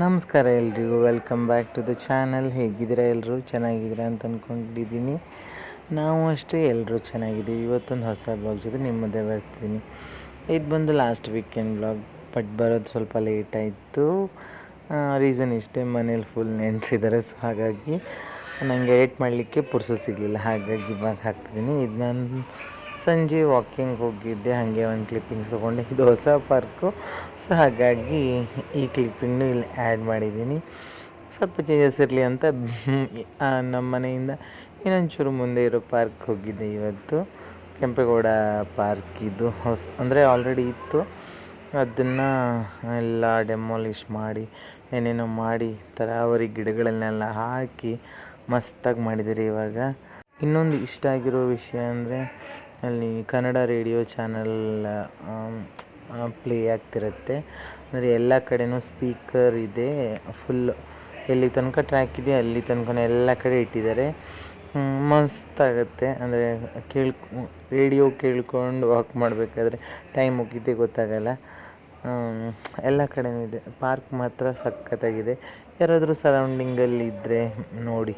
ನಮಸ್ಕಾರ ಎಲ್ರಿಗೂ. Welcome back to the channel ಹೇಗಿದ್ದೀರಾ ಎಲ್ಲರೂ ಚೆನ್ನಾಗಿದ್ದೀರಾ ಅಂತ ಅಂದ್ಕೊಂಡಿದ್ದೀನಿ ನಾವು ಅಷ್ಟೇ ಎಲ್ಲರೂ ಚೆನ್ನಾಗಿದ್ದೀವಿ. ಇವತ್ತೊಂದು ಹೊಸ ಬ್ಲಾಗ್ ಜೊತೆ ನಿಮ್ಮದೇ ಬರ್ತೀನಿ. ಇದು ಬಂದು ಲಾಸ್ಟ್ ವೀಕೆಂಡ್ ಬ್ಲಾಗ್ ಬಟ್ ಬರೋದು ಸ್ವಲ್ಪ ಲೇಟ್ ಆಯಿತು. ರೀಸನ್ ಇಷ್ಟೇ, ಮನೇಲಿ ಫುಲ್ ನೆಂಟ್ರಿದ್ದಾರೆ ಸೊ ಹಾಗಾಗಿ ನನಗೆ ಎಡಿಟ್ ಮಾಡಲಿಕ್ಕೆ ಪುರ್ಸು ಸಿಗಲಿಲ್ಲ. ಹಾಗಾಗಿ ಇವಾಗ ಹಾಕ್ತಿದ್ದೀನಿ. ಇದು ನಾನು ಸಂಜೆ ವಾಕಿಂಗ್ ಹೋಗಿದ್ದೆ, ಹಾಗೆ ಒಂದು ಕ್ಲಿಪ್ಪಿಂಗ್ಸ್ ತೊಗೊಂಡೆ. ಇದು ಹೊಸ ಪಾರ್ಕು ಸೊ ಹಾಗಾಗಿ ಈ ಕ್ಲಿಪ್ಪಿಂಗ್ನು ಇಲ್ಲಿ ಆ್ಯಡ್ ಮಾಡಿದ್ದೀನಿ. ಸ್ವಲ್ಪ ಚೇಂಜಸ್ ಇರಲಿ ಅಂತ ನಮ್ಮ ಮನೆಯಿಂದ ಇನ್ನೊಂಚೂರು ಮುಂದೆ ಇರೋ ಪಾರ್ಕ್ ಹೋಗಿದ್ದೆ ಇವತ್ತು. ಕೆಂಪೇಗೌಡ ಪಾರ್ಕ್ ಇದು. ಹೊಸ, ಅಂದರೆ ಆಲ್ರೆಡಿ ಇತ್ತು. ಅದನ್ನು ಎಲ್ಲ ಡೆಮಾಲಿಷ್ ಮಾಡಿ, ಏನೇನೋ ಮಾಡಿ ತರಾವರಿ ಗಿಡಗಳನ್ನೆಲ್ಲ ಹಾಕಿ ಮಸ್ತಾಗಿ ಮಾಡಿದ್ದಾರೆ ಇವಾಗ. ಇನ್ನೊಂದು ಇಷ್ಟ ಆಗಿರೋ ವಿಷಯ ಅಂದರೆ ಅಲ್ಲಿ ಕನ್ನಡ ರೇಡಿಯೋ ಚಾನಲ್ ಪ್ಲೇ ಆಗ್ತಿರುತ್ತೆ. ಅಂದರೆ ಎಲ್ಲ ಕಡೆಯೂ ಸ್ಪೀಕರ್ ಇದೆ ಫುಲ್ ಎಲ್ಲಿ ತನಕ ಟ್ರ್ಯಾಕ್ ಇದೆ ಅಲ್ಲಿ ತನಕ ಎಲ್ಲ ಕಡೆ ಇಟ್ಟಿದ್ದಾರೆ. ಮಸ್ತಾಗುತ್ತೆ ಅಂದರೆ ಕೇಳ್ಕೊ ರೇಡಿಯೋ ಕೇಳ್ಕೊಂಡು ವಾಕ್ ಮಾಡಬೇಕಾದ್ರೆ ಟೈಮ್ ಮುಗಿದೇ ಗೊತ್ತಾಗಲ್ಲ. ಎಲ್ಲ ಕಡೆಯೂ ಇದೆ. ಪಾರ್ಕ್ ಮಾತ್ರ ಸಖತ್ತಾಗಿದೆ. ಯಾರಾದರೂ ಸರೌಂಡಿಂಗಲ್ಲಿ ಇದ್ದರೆ ನೋಡಿ.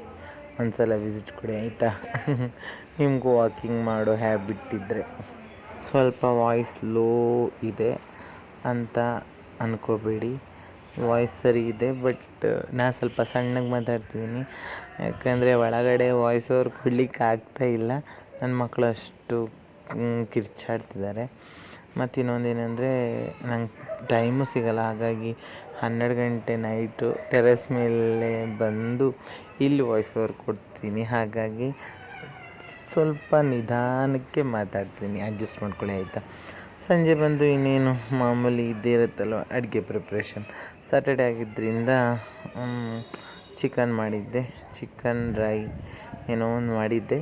ಒಂದ್ಸಲ ವಿಸಿಟ್ ಕೊಡಿ, ಆಯಿತಾ? ನಿಮಗೂ ವಾಕಿಂಗ್ ಮಾಡೋ ಹ್ಯಾಬಿಟ್ ಇದ್ದರೆ ಸ್ವಲ್ಪ ವಾಯ್ಸ್ ಲೋ ಇದೆ ಅಂತ ಅನ್ಕೋಬೇಡಿ. ವಾಯ್ಸ್ ಸರಿ ಇದೆ ಬಟ್ ನಾ ಸ್ವಲ್ಪ ಸಣ್ಣಗೆ ಮಾತಾಡ್ತಿದ್ದೀನಿ ಯಾಕಂದರೆ ಒಳಗಡೆ ವಾಯ್ಸ್ ಓವರ್ ಕೊಡ್ಲಿಕ್ಕೆ ಆಗ್ತಾ ಇಲ್ಲ. ನನ್ನ ಮಕ್ಕಳು ಅಷ್ಟು ಕಿರ್ಚಾಡ್ತಿದ್ದಾರೆ. ಮತ್ತು ಇನ್ನೊಂದೇನೆಂದರೆ ನಂಗೆ ಟೈಮು ಸಿಗಲ್ಲ. ಹಾಗಾಗಿ ಹನ್ನೆರಡು ಗಂಟೆ ನೈಟು ಟೆರೆಸ್ ಮೇಲೆ ಬಂದು ಇಲ್ಲಿ ವಾಯ್ಸ್ ಓವರ್ ಕೊಡ್ತೀನಿ. ಹಾಗಾಗಿ ಸ್ವಲ್ಪ ನಿಧಾನಕ್ಕೆ ಮಾತಾಡ್ತೀನಿ ಅಡ್ಜಸ್ಟ್ ಮಾಡ್ಕೊಳ್ಳಿ, ಆಯಿತಾ? ಸಂಜೆ ಬಂದು ಇನ್ನೇನು ಮಾಮೂಲಿ ಇದ್ದೇ ಇರುತ್ತಲ್ವ, ಅಡುಗೆ ಪ್ರಿಪ್ರೇಷನ್ ಸಾಟರ್ಡೆ ಆಗಿದ್ದರಿಂದ ಚಿಕನ್ ಮಾಡಿದ್ದೆ ಚಿಕನ್ ಡ್ರೈ ಏನೋ ಒಂದು ಮಾಡಿದ್ದೆ.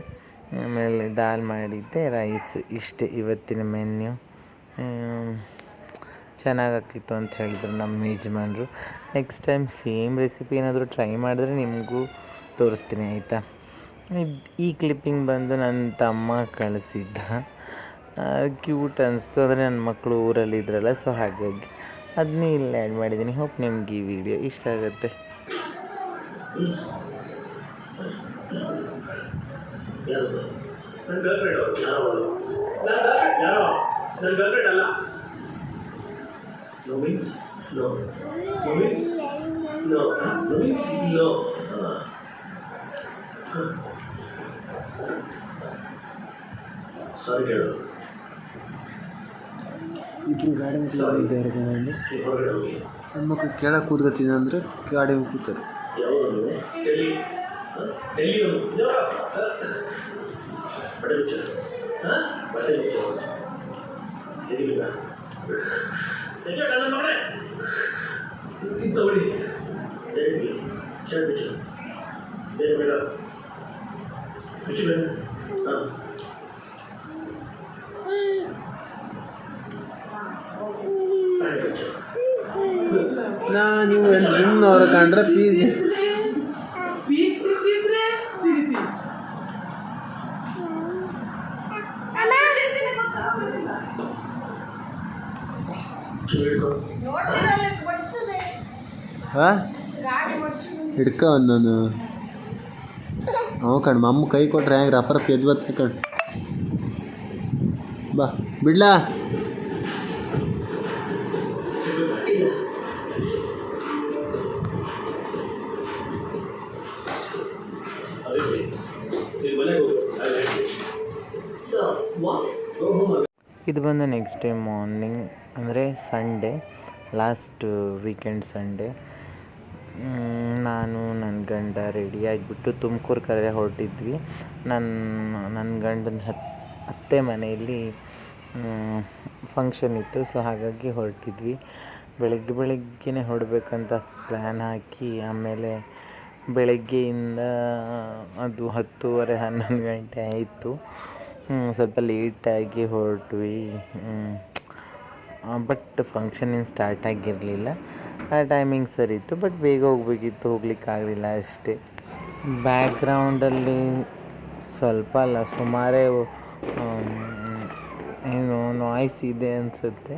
ಆಮೇಲೆ ದಾಲ್ ಮಾಡಿದ್ದೆ ರೈಸ್ ಇಷ್ಟೇ ಇವತ್ತಿನ ಮೆನ್ಯು ಚೆನ್ನಾಗಾಕಿತ್ತು ಅಂತ ಹೇಳಿದ್ರು ನಮ್ಮ ಯಜಮಾನರು. ನೆಕ್ಸ್ಟ್ ಟೈಮ್ ಸೇಮ್ ರೆಸಿಪಿ ಏನಾದರೂ ಟ್ರೈ ಮಾಡಿದ್ರೆ ನಿಮಗೂ ತೋರಿಸ್ತೀನಿ, ಆಯಿತಾ? ಈ ಕ್ಲಿಪ್ಪಿಂಗ್ ಬಂದು ನನ್ನ ತಮ್ಮ ಕಳಿಸಿದ್ದ. ಕ್ಯೂಟ್ ಅನಿಸ್ತು. ಅಂದರೆ ನನ್ನ ಮಕ್ಕಳು ಊರಲ್ಲಿ ಇದ್ರಲ್ಲ ಸೊ ಹಾಗಾಗಿ ಅದನ್ನೇ ಇಲ್ಲಿ ಆ್ಯಡ್ ಮಾಡಿದ್ದೀನಿ. ಹೋಪ್ ನಿಮ್ಗೆ ಈ ವಿಡಿಯೋ ಇಷ್ಟ ಆಗುತ್ತೆ. ನನ್ನ ಸಾರಿ ಕೇಳು ಇಬ್ಬರು ಗಾಡಿ ಇದ್ದಾರೆ ಹೆಣ್ಮಕ್ಳು ಕೆಳಗೆ ಕೂತ್ಕೊತೀನಿ ಅಂದರೆ ಗಾಡಿ ಕೂತಾರೆ. ತಗೊಳ್ಳಿ ಮುಚ್ಚು ಬೇಗ ಬೇಗ ಮುಚ್ಚು ಬೇಗ ಹಾಂ ಪ್ಯಾಂಟ್ ಮುಚ್ಚು ನಾ ನೀವು ಸುಮ್ಮನವ್ರ ಕಂಡ್ರೆ ಪೀಸ್ ಹಾಂ? ಹಿಡ್ಕ ನಾನು ಅವ ಕಣ್, ಮಮ್ಮ ಕೈ ಕೊಟ್ರೆ ಹೆಂಗೆ ರಪ್ಪ ಎದ್ದು ಬತ್ತು ಕಣ್. ಬಾ, ಬಿಡ್ಲಾ? ಇದು ಬಂದ ನೆಕ್ಸ್ಟ್ ಡೇ ಮಾರ್ನಿಂಗ್ ಅಂದರೆ ಸಂಡೇ ಲಾಸ್ಟ್ ವೀಕೆಂಡ್ ಸಂಡೇ ನಾನು ನನ್ನ ಗಂಡ ರೆಡಿಯಾಗಿಬಿಟ್ಟು ತುಮಕೂರು ಕಡೆ ಹೊರಟಿದ್ವಿ. ನನ್ನ ನನ್ನ ಗಂಡನ ಹತ್, ಅತ್ತೆ ಮನೆಯಲ್ಲಿ ಫಂಕ್ಷನ್ ಇತ್ತು. ಸೊ ಹಾಗಾಗಿ ಹೊರಟಿದ್ವಿ. ಬೆಳಗ್ಗೆ ಬೆಳಗ್ಗೆನೇ ಹೊರಡ್ಬೇಕಂತ ಪ್ಲ್ಯಾನ್ ಹಾಕಿ, ಆಮೇಲೆ ಬೆಳಗ್ಗೆಯಿಂದ ಅದು ಹತ್ತೂವರೆ ಹನ್ನೊಂದು ಗಂಟೆ ಆಯಿತು. ಸ್ವಲ್ಪ ಲೇಟಾಗಿ ಹೊರಟ್ವಿ. ಬಟ್ ಫಂಕ್ಷನ್ ಏನು ಸ್ಟಾರ್ಟ್ ಆಗಿರಲಿಲ್ಲ. ಆ ಟೈಮಿಂಗ್ ಸರಿ ಇತ್ತು ಬಟ್ ಬೇಗ ಹೋಗ್ಬೇಕಿತ್ತು ಹೋಗ್ಲಿಕ್ಕಾಗಲಿಲ್ಲ ಅಷ್ಟೇ. ಬ್ಯಾಕ್ಗ್ರೌಂಡಲ್ಲಿ ಸ್ವಲ್ಪ ಅಲ್ಲ, ಸುಮಾರೇ ಏನು ನಾಯ್ಸ್ ಇದೆ ಅನಿಸುತ್ತೆ.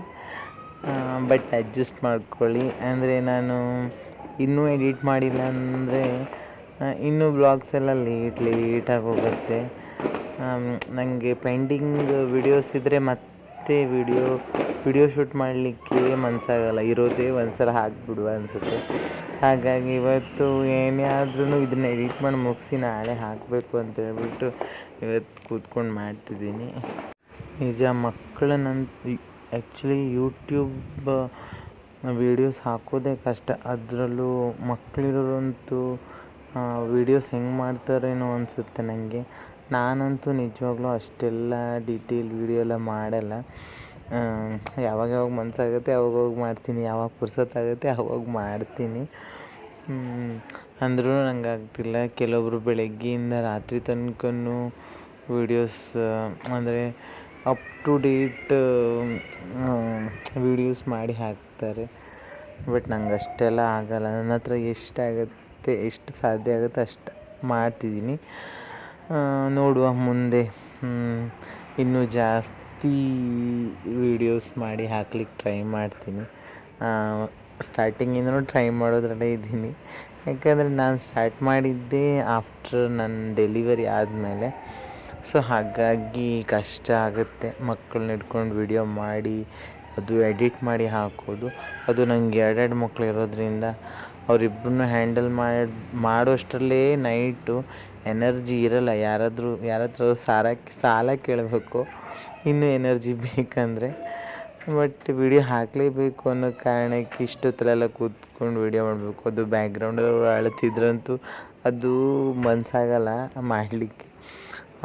ಬಟ್ ಅಡ್ಜಸ್ಟ್ ಮಾಡ್ಕೊಳ್ಳಿ. ಅಂದರೆ ನಾನು ಇನ್ನೂ ಎಡಿಟ್ ಮಾಡಿಲ್ಲ ಅಂದರೆ ಇನ್ನೂ ಬ್ಲಾಗ್ಸ್ ಎಲ್ಲ ಲೇಟ್ ಲೇಟಾಗಿ ಹೋಗುತ್ತೆ. ನನಗೆ ಪೆಂಡಿಂಗ್ ವಿಡಿಯೋಸ್ ಇದ್ದರೆ ಮತ್ತೆ ವಿಡಿಯೋ ವಿಡಿಯೋ ಶೂಟ್ ಮಾಡಲಿಕ್ಕೆ ಮನಸ್ಸಾಗಲ್ಲ ಇರೋದೇ ಒಂದು ಸಲ ಹಾಕ್ಬಿಡುವ ಅನಿಸುತ್ತೆ. ಹಾಗಾಗಿ ಇವತ್ತು ಏನೇ ಆದ್ರೂ ಇದನ್ನ ಎಡಿಟ್ ಮಾಡಿ ಮುಗಿಸಿ ನಾಳೆ ಹಾಕಬೇಕು ಅಂತ ಹೇಳ್ಬಿಟ್ಟು ಇವತ್ತು ಕೂತ್ಕೊಂಡು ಮಾಡ್ತಿದ್ದೀನಿ. ನಿಜ ಮಕ್ಕಳನ್ನಂತ ಆ್ಯಕ್ಚುಲಿ ಯೂಟ್ಯೂಬ್ ವೀಡಿಯೋಸ್ ಹಾಕೋದೇ ಕಷ್ಟ. ಅದರಲ್ಲೂ ಮಕ್ಕಳಿರೋರಂತೂ ವೀಡಿಯೋಸ್ ಹೆಂಗೆ ಮಾಡ್ತಾರೇನೋ ಅನಿಸುತ್ತೆ ನನಗೆ ನಾನಂತೂ ನಿಜವಾಗ್ಲೂ ಅಷ್ಟೆಲ್ಲ ಡೀಟೇಲ್ ವೀಡಿಯೋ ಎಲ್ಲ ಮಾಡಲ್ಲ. ಯಾವಾಗ ಯಾವಾಗ ಮನಸ್ಸಾಗುತ್ತೆ ಅವಾಗ ಮಾಡ್ತೀನಿ, ಯಾವಾಗ ಪುರ್ಸತ್ತಾಗುತ್ತೆ ಅವಾಗ ಮಾಡ್ತೀನಿ. ಅಂದ್ರೂ ನಂಗೆ ಆಗ್ತಿಲ್ಲ ಕೆಲವೊಬ್ಬರು ಬೆಳಗ್ಗೆಯಿಂದ ರಾತ್ರಿ ತನಕನೂ ವೀಡಿಯೋಸ್ ಅಂದರೆ ಅಪ್ ಟು ಡೇಟ್ ವೀಡಿಯೋಸ್ ಮಾಡಿ ಹಾಕ್ತಾರೆ. ಬಟ್ ನಂಗೆ ಅಷ್ಟೆಲ್ಲ ಆಗಲ್ಲ. ನನ್ನ ಹತ್ರ ಎಷ್ಟಾಗುತ್ತೆ, ಎಷ್ಟು ಸಾಧ್ಯ ಆಗುತ್ತೆ ಅಷ್ಟು ಮಾಡ್ತಿದ್ದೀನಿ. ನೋಡುವ ಮುಂದೆ. ಇನ್ನೂ ಜಾಸ್ತಿ ವೀಡಿಯೋಸ್ ಮಾಡಿ ಹಾಕ್ಲಿಕ್ಕೆ ಟ್ರೈ ಮಾಡ್ತೀನಿ. ಸ್ಟಾರ್ಟಿಂಗಿಂದನೂ ಟ್ರೈ ಮಾಡೋದ್ರಲ್ಲೇ ಇದ್ದೀನಿ. ಯಾಕಂದರೆ ನಾನು ಸ್ಟಾರ್ಟ್ ಮಾಡಿದ್ದೆ ಆಫ್ಟರ್ ನನ್ನ ಡೆಲಿವರಿ ಆದಮೇಲೆ. ಸೊ ಹಾಗಾಗಿ ಕಷ್ಟ ಆಗುತ್ತೆ. ಮಕ್ಕಳನ್ನ ಹಿಡ್ಕೊಂಡು ವಿಡಿಯೋ ಮಾಡಿ, ಅದು ಎಡಿಟ್ ಮಾಡಿ ಹಾಕೋದು. ಅದು ನನಗೆ ಎರಡೆರಡು ಮಕ್ಕಳು ಇರೋದ್ರಿಂದ ಅವರಿಬ್ಬರನ್ನೂ ಹ್ಯಾಂಡಲ್ ಮಾಡಿ, ಮಾಡೋಷ್ಟರಲ್ಲೇ ನೈಟು ಎನರ್ಜಿ ಇರಲ್ಲ, ಯಾರಾದರೂ ಯಾರ ಹತ್ರ ಸಾರ, ಸಾಲ ಕೇಳಬೇಕು. ಇನ್ನೂ ಎನರ್ಜಿ ಬೇಕಂದರೆ. ಬಟ್ ವಿಡಿಯೋ ಹಾಕಲೇಬೇಕು ಅನ್ನೋ ಕಾರಣಕ್ಕೆ ಇಷ್ಟೊತ್ತಲೆಲ್ಲ ಕೂತ್ಕೊಂಡು ವಿಡಿಯೋ ಮಾಡಬೇಕು. ಅದು ಬ್ಯಾಕ್ಗ್ರೌಂಡಲ್ಲಿ ಅಳ್ತಿದ್ರಂತೂ ಅದು ಮನಸ್ಸಾಗಲ್ಲ ಮಾಡಲಿಕ್ಕೆ.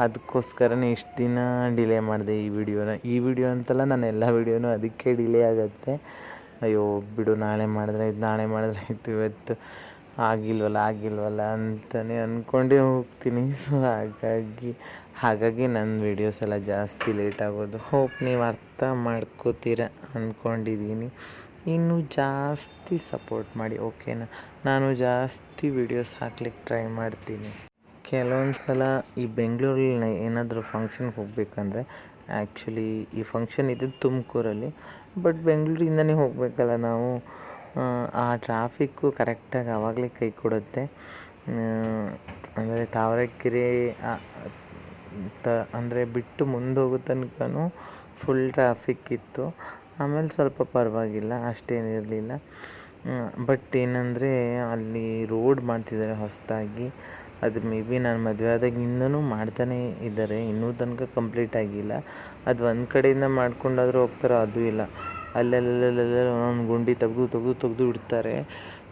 ಅದಕ್ಕೋಸ್ಕರನೇ ಇಷ್ಟು ದಿನ ಡಿಲೇ ಮಾಡಿದೆ ಈ ವಿಡಿಯೋನ. ಈ ವಿಡಿಯೋ ಅಂತಲ್ಲ ನಾನು ಎಲ್ಲ ವಿಡಿಯೋನೂ ಅದಕ್ಕೆ ಡಿಲೇ ಆಗುತ್ತೆ. ಅಯ್ಯೋ, ಬಿಡು, ನಾಳೆ ಮಾಡಿದ್ರೆ ಇದು ನಾಳೆ ಮಾಡಿದ್ರೆ ಆಯಿತು ಇವತ್ತು. ಆಗಿಲ್ವಲ್ಲ ಆಗಿಲ್ವಲ್ಲ ಅಂತಲೇ ಅಂದ್ಕೊಂಡೇ ಹೋಗ್ತೀನಿ. ಸೊ ಹಾಗಾಗಿ ಹಾಗಾಗಿ ನನ್ನ ವೀಡಿಯೋಸ್ ಎಲ್ಲ ಜಾಸ್ತಿ ಲೇಟ್ ಆಗೋದು. ಹೋಪ್ ನೀವು ಅರ್ಥ ಮಾಡ್ಕೋತೀರ ಅಂದ್ಕೊಂಡಿದ್ದೀನಿ ಇನ್ನೂ ಜಾಸ್ತಿ ಸಪೋರ್ಟ್ ಮಾಡಿ ಓಕೆನಾ ನಾನು ಜಾಸ್ತಿ ವೀಡಿಯೋಸ್ ಹಾಕ್ಲಿಕ್ಕೆ ಟ್ರೈ ಮಾಡ್ತೀನಿ. ಕೆಲವೊಂದು ಸಲ ಈ ಬೆಂಗಳೂರಲ್ಲಿ ಏನಾದರೂ ಫಂಕ್ಷನ್ಗೆ ಹೋಗಬೇಕಂದ್ರೆ ಆ್ಯಕ್ಚುಲಿ ಈ ಫಂಕ್ಷನ್ ಇದ್ದಿದ್ದು ತುಮಕೂರಲ್ಲಿ ಬಟ್ ಬೆಂಗಳೂರಿಂದನೇ ಹೋಗಬೇಕಲ್ಲ ನಾವು. ಆ ಟ್ರಾಫಿಕ್ಕು ಕರೆಕ್ಟಾಗಿ ಆವಾಗಲೇ ಕೈ ಕೊಡುತ್ತೆ. ಅಂದರೆ ತಾವರೆಕೆರೆ ತ, ಅಂದರೆ ಬಿಟ್ಟು ಮುಂದೆ ಹೋಗೋ ತನಕನೂ ಫುಲ್ ಟ್ರಾಫಿಕ್ ಇತ್ತು. ಆಮೇಲೆ ಸ್ವಲ್ಪ ಪರವಾಗಿಲ್ಲ ಅಷ್ಟೇನಿರಲಿಲ್ಲ ಬಟ್ ಏನಂದರೆ ಅಲ್ಲಿ ರೋಡ್ ಮಾಡ್ತಿದ್ದಾರೆ ಹೊಸದಾಗಿ ಅದು ಮೇ ಬಿ ನಾನು ಮದುವೆ ಆದಾಗಿಂದನೂ ಮಾಡ್ತಾನೇ ಇದ್ದಾರೆ ಇನ್ನೂ ತನಕ ಕಂಪ್ಲೀಟ್ ಆಗಿಲ್ಲ. ಅದು ಒಂದು ಕಡೆಯಿಂದ ಮಾಡ್ಕೊಂಡಾದರೂ ಹೋಗ್ತಾರೋ ಅದು ಇಲ್ಲ. ಅಲ್ಲಲ್ಲಲ್ಲಲ್ಲ ಒಂದೊಂದು ಗುಂಡಿ ತೆಗ್ದು ತೆಗ್ದು ತೆಗ್ದು ಇಡ್ತಾರೆ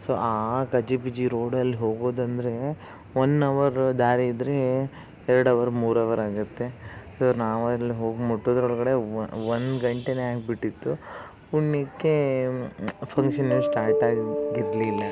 ಸೊ ಆ ಗಜಿಬಿಜಿ ರೋಡಲ್ಲಿ ಹೋಗೋದಂದರೆ ಒನ್ ಅವರ್ ದಾರಿ ಇದ್ದರೆ ಎರಡು ಅವರ್ ಮೂರು ಅವರ್ ಆಗುತ್ತೆ ಸೊ ನಾವಲ್ಲಿ ಹೋಗಿ ಮುಟ್ಟೋದ್ರೊಳಗಡೆ ಒಂದು ಗಂಟೆನೇ ಆಗಿಬಿಟ್ಟಿತ್ತು ಪುಣ್ಯಕ್ಕೆ ಫಂಕ್ಷನ್ ಸ್ಟಾರ್ಟ್ ಆಗಿರಲಿಲ್ಲ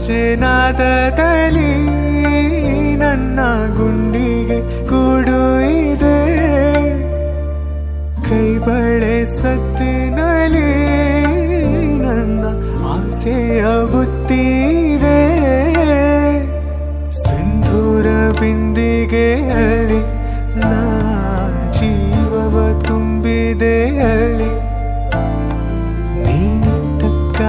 ಕಾಲ್ಗೆಚ್ಚೆನಾದದಲ್ಲಿ ನನ್ನ ಗುಂಡಿಗೆ ಕೂಡು ಇದೆ. ಕೈ ಬಳೆ ಸತ್ತಿನಲ್ಲಿ ನನ್ನ ಆಸೆಯ ಬುತ್ತಿದೆ. ಸಿಂಧೂರ ಬಿಂದಿಗೆಯಲ್ಲಿ ನಾ ಜೀವವ ತುಂಬಿದೆ ಅಲ್ಲಿ. ನೀನಿಟ್ಟ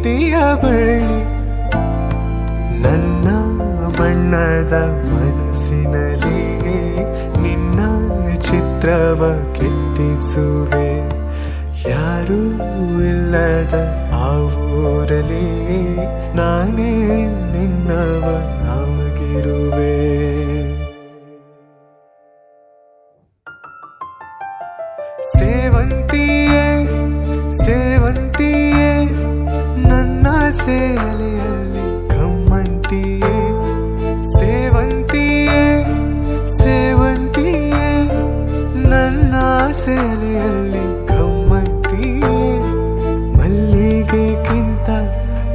ಪ್ರೀತಿಯ ಬಳ್ಳಿ. ನನ್ನ ಬಣ್ಣದ ಮನಸ್ಸಿನಲ್ಲಿ ನಿನ್ನ ಚಿತ್ರವ ಕೆತ್ತಿಸುವೆ. ಯಾರೂ ಇಲ್ಲದ ಆ ಊರಲ್ಲಿ ನಾನೇ ನಿನ್ನವ ನಮಗಿರುವೆ ಸೇವಂತಿಯೇ ಸೇವಂತಿಯೇ ಸೇಲೆಯಲ್ಲಿ ಕಮ್ಮಂತಿಯೇ ಸೇವಂತಿಯೇ? ಸೇವಂತಿಯೇ? ನನ್ನ ಸೇಲೆಯಲ್ಲಿ ಕಮ್ಮಂತಿಯೇ ಮಲ್ಲಿಗೆಗಿಂತ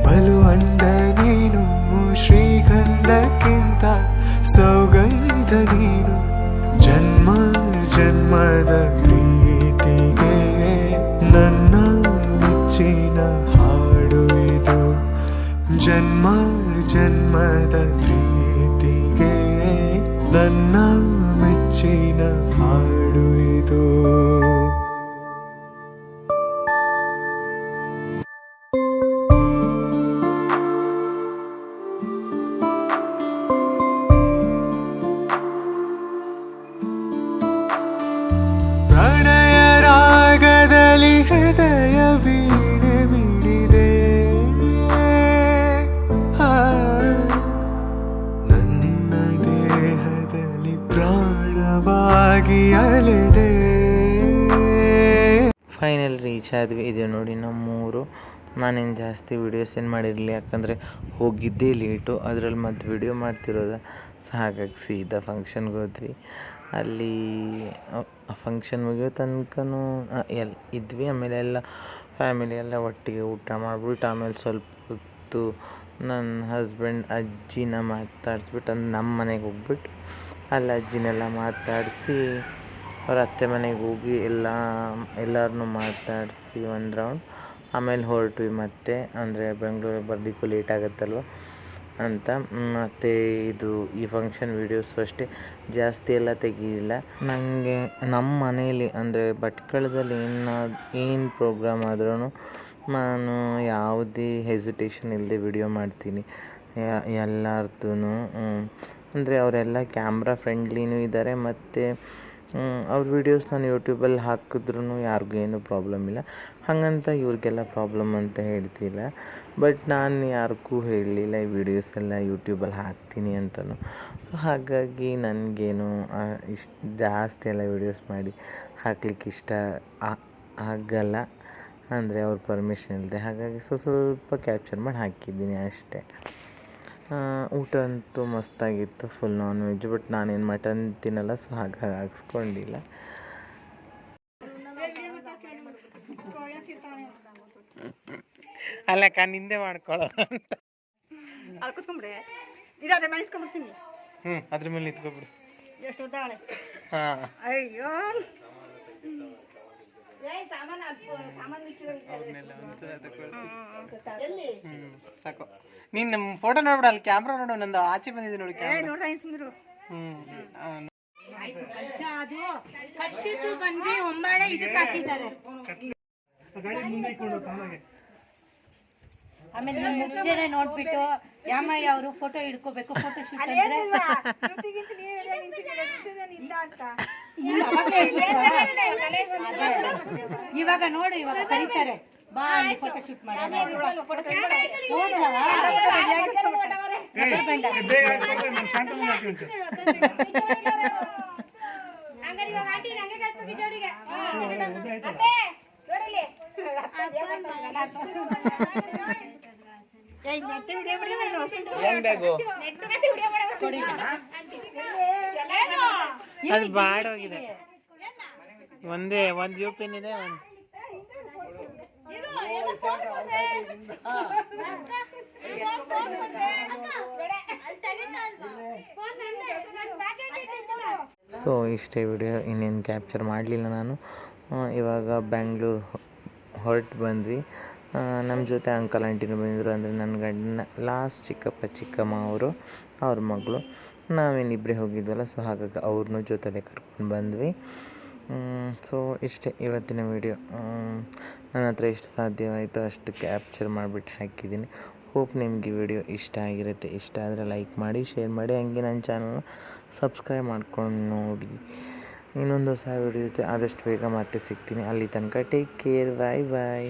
ಬಲು ಅಂದ ನೀನು ಶ್ರೀಗಂಧಕ್ಕಿಂತ ಸೌಗಂಧ ನೀನು? ಜನ್ಮ, ಜನ್ಮದ ಪ್ರೀತಿಗೆ ನನ್ನ ನೆಚ್ಚಿನ ಮೆಚ್ಚಿನ ಹಾಡು ಇದು. ರೀಚ್ ಆದ್ವಿ ಇದೆ ನೋಡಿ ನಮ್ಮೂರು. ನಾನೇನು ಜಾಸ್ತಿ ವೀಡಿಯೋಸ್ ಏನು ಮಾಡಿರಲಿಲ್ಲ. ಯಾಕಂದರೆ ಹೋಗಿದ್ದೇ ಲೇಟು ಅದರಲ್ಲಿ ಮತ್ತೆ ವೀಡಿಯೋ ಮಾಡ್ತಿರೋದ ಸೊ ಹಾಗಾಗಿ ಸೀದಾ ಫಂಕ್ಷನ್ಗೆ ಹೋದ್ವಿ. ಅಲ್ಲಿ ಫಂಕ್ಷನ್ ಮುಗಿಯೋ ತನಕನೂ ಎಲ್, ಇದ್ವಿ. ಆಮೇಲೆ ಎಲ್ಲ ಫ್ಯಾಮಿಲಿ ಎಲ್ಲ ಒಟ್ಟಿಗೆ ಊಟ ಮಾಡಿಬಿಟ್ಟು, ಆಮೇಲೆ ಸ್ವಲ್ಪ ಹೊತ್ತು ನನ್ನ ಹಸ್ಬೆಂಡ್ ಅಜ್ಜಿನ ಮಾತಾಡಿಸ್ಬಿಟ್ಟು ಅಂದ್ರೆ ನಮ್ಮ ಮನೆಗೆ ಹೋಗ್ಬಿಟ್ಟು ಅಲ್ಲಿ ಅಜ್ಜಿನೆಲ್ಲ ಮಾತಾಡಿಸಿ ಅವ್ರ ಅತ್ತೆ ಮನೆಗೆ ಹೋಗಿ ಎಲ್ಲ ಎಲ್ಲರನ್ನೂ ಮಾತಾಡಿಸಿ ಒಂದು ರೌಂಡ್ ಆಮೇಲೆ ಹೊರಟ್ವಿ ಮತ್ತೆ, ಅಂದರೆ ಬೆಂಗಳೂರು ಬರಲಿಕ್ಕೂ ಲೇಟ್ ಆಗುತ್ತಲ್ವ? ಅಂತ ಮತ್ತು ಇದು ಈ ಫಂಕ್ಷನ್ ವೀಡಿಯೋಸು ಅಷ್ಟೇ. ಜಾಸ್ತಿ ಎಲ್ಲ ತೆಗೀಲಿಲ್ಲ. ನನಗೆ ನಮ್ಮ ಮನೆಯಲ್ಲಿ ಅಂದರೆ ಭಟ್ಕಳದಲ್ಲಿ ಏನಾದ ಏನು ಪ್ರೋಗ್ರಾಮ್ ಆದ್ರೂ ನಾನು ಯಾವುದೇ ಹೆಸಿಟೇಷನ್ ಇಲ್ಲದೆ ವಿಡಿಯೋ ಮಾಡ್ತೀನಿ. ಎಲ್ಲರದ್ದು ಅಂದರೆ ಅವರೆಲ್ಲ ಕ್ಯಾಮ್ರಾ ಫ್ರೆಂಡ್ಲಿನೂ ಇದ್ದಾರೆ ಮತ್ತು ಅವ್ರ ವೀಡಿಯೋಸ್ ನಾನು ಯೂಟ್ಯೂಬಲ್ಲಿ ಹಾಕಿದ್ರೂ ಯಾರಿಗೂ ಏನೂ ಪ್ರಾಬ್ಲಮ್ ಇಲ್ಲ. ಹಾಗಂತ ಇವ್ರಿಗೆಲ್ಲ ಪ್ರಾಬ್ಲಮ್ ಅಂತ ಹೇಳ್ತಿಲ್ಲ. ಬಟ್ ನಾನು ಯಾರಿಗೂ ಹೇಳಲಿಲ್ಲ ಈ ವೀಡಿಯೋಸ್ ಎಲ್ಲ ಯೂಟ್ಯೂಬಲ್ಲಿ ಹಾಕ್ತೀನಿ ಅಂತಲೂ ಸೊ ಹಾಗಾಗಿ ನನಗೇನು ಇಷ್ಟು ಜಾಸ್ತಿ ಎಲ್ಲ ವೀಡಿಯೋಸ್ ಮಾಡಿ ಹಾಕ್ಲಿಕ್ಕೆ ಇಷ್ಟ ಆಗಲ್ಲ. ಅಂದರೆ ಅವ್ರ ಪರ್ಮಿಷನ್ ಇಲ್ಲದೆ ಹಾಗಾಗಿ ಸ್ವಲ್ಪ ಸ್ವಲ್ಪ ಕ್ಯಾಪ್ಚರ್ ಮಾಡಿ ಹಾಕಿದ್ದೀನಿ ಅಷ್ಟೇ. ಊಟ ಅಂತೂ ಮಸ್ತಾಗಿತ್ತು ಫುಲ್ ನಾನ್ ವೆಜ್ ಬಟ್ ನಾನೇನು ಮಟನ್ ತಿನ್ನಲ್ಲ ಸೊ ಹಾಗೆ ಹಾಕ್ಸ್ಕೊಂಡಿಲ್ಲ ಅಲ್ಲಕ್ಕ ನಿಂದೆ ಮಾಡ್ಕೊಳ್ಳೋ ಅಂತ. ಹ್ಞೂ ಅದ್ರ ಮೇಲೆ ನಿಂತ್ಕೊಬಿಡು. ಹಾಂ. ಅಯ್ಯೋ. ಸಾಕು. ನೀನು ನಮ್ಮ ಫೋಟೋ ನೋಡ್ಬಿಡ ಅಲ್ಲಿ ಕ್ಯಾಮ್ರಾ ನೋಡು ನಂದು ಆಚೆ ಬಂದಿದೆ ನೋಡಿ ಅದು. ಬಂದು ಒಂಬಾಳೆ ಇದಕ್ಕೆ ಹಾಕಿದ್ದಾರೆ. ಆಮೇಲೆ ನೀವು ಮುಂಚೆನೆ ನೋಡ್ಬಿಟ್ಟು ಯಾಮಯ್ಯ ಅವರು ಫೋಟೋ ಹಿಡ್ಕೋಬೇಕು ಫೋಟೋ ಶೂಟ್ ಅಂದ್ರೆ. ಇವಾಗ ನೋಡು ಇವಾಗ ಕರೀತಾರೆ. ಬಾ ಅಲ್ಲಿ ಫೋಟೋ ಶೂಟ್ ಹೌದಾ? ರಬ್ಬರ್ ಬ್ಯಾಂಡ್ ಹಾಕು. ಏ, ನೆಟ್ಟಿ ವಿಡಿಯೋ ಬಿಡಿ ನೀನು. ಏನು ಬೇಕು ನೆಟ್ಟು ನೆಟ್ಟಿ ವಿಡಿಯೋ ಮಾಡು. ಅದು ಬಾಡೋಗಿದೆ ಒಂದೇ ಒಂದು ಯು ಪಿನ್ ಇದೆ ಒಂದು. ಸೊ ಇಷ್ಟೇ ವಿಡಿಯೋ ಇನ್ನೇನು ಕ್ಯಾಪ್ಚರ್ ಮಾಡಲಿಲ್ಲ ನಾನು. ಇವಾಗ ಬ್ಯಾಂಗ್ಳೂರು ಹೊರಟು ಬಂದ್ವಿ. ನಮ್ಮ ಜೊತೆ ಅಂಕಲ್ ಆಂಟಿನೂ ಬಂದಿದ್ರು ಅಂದರೆ ನನ್ನ ಗಂಡನ ಲಾಸ್ಟ್ ಚಿಕ್ಕಪ್ಪ ಚಿಕ್ಕಮ್ಮ ಅವರು ಅವ್ರ ಮಗಳು. ನಾವೇನಿಬ್ಬರೇ ಹೋಗಿದ್ವಲ್ಲ ಸೊ ಹಾಗಾಗಿ ಅವ್ರನ್ನೂ ಜೊತೆಲೆ ಕರ್ಕೊಂಡು ಬಂದ್ವಿ. ಸೊ ಇಷ್ಟೇ ಇವತ್ತಿನ ವಿಡಿಯೋ ನನ್ನ ಹತ್ರ ಎಷ್ಟು ಸಾಧ್ಯವಾಯಿತು ಅಷ್ಟು ಕ್ಯಾಪ್ಚರ್ ಮಾಡಿಬಿಟ್ಟು ಹಾಕಿದ್ದೀನಿ. ಹೋಪ್ ನಿಮಗೆ ವಿಡಿಯೋ ಇಷ್ಟ ಆಗಿರುತ್ತೆ. ಇಷ್ಟ ಆದರೆ ಲೈಕ್ ಮಾಡಿ ಶೇರ್ ಮಾಡಿ. ಹಂಗೆ ನನ್ನ ಚಾನಲ್ನ ಸಬ್ಸ್ಕ್ರೈಬ್ ಮಾಡ್ಕೊಂಡು ನೋಡಿ. ಇನ್ನೊಂದು ಹೊಸ ವಿಡಿಯೋ ಜೊತೆ ಆದಷ್ಟು ಬೇಗ ಮತ್ತೆ ಸಿಗ್ತೀನಿ. ಅಲ್ಲಿ ತನಕ ಟೇಕ್ ಕೇರ್ ಬಾಯ್ ಬಾಯ್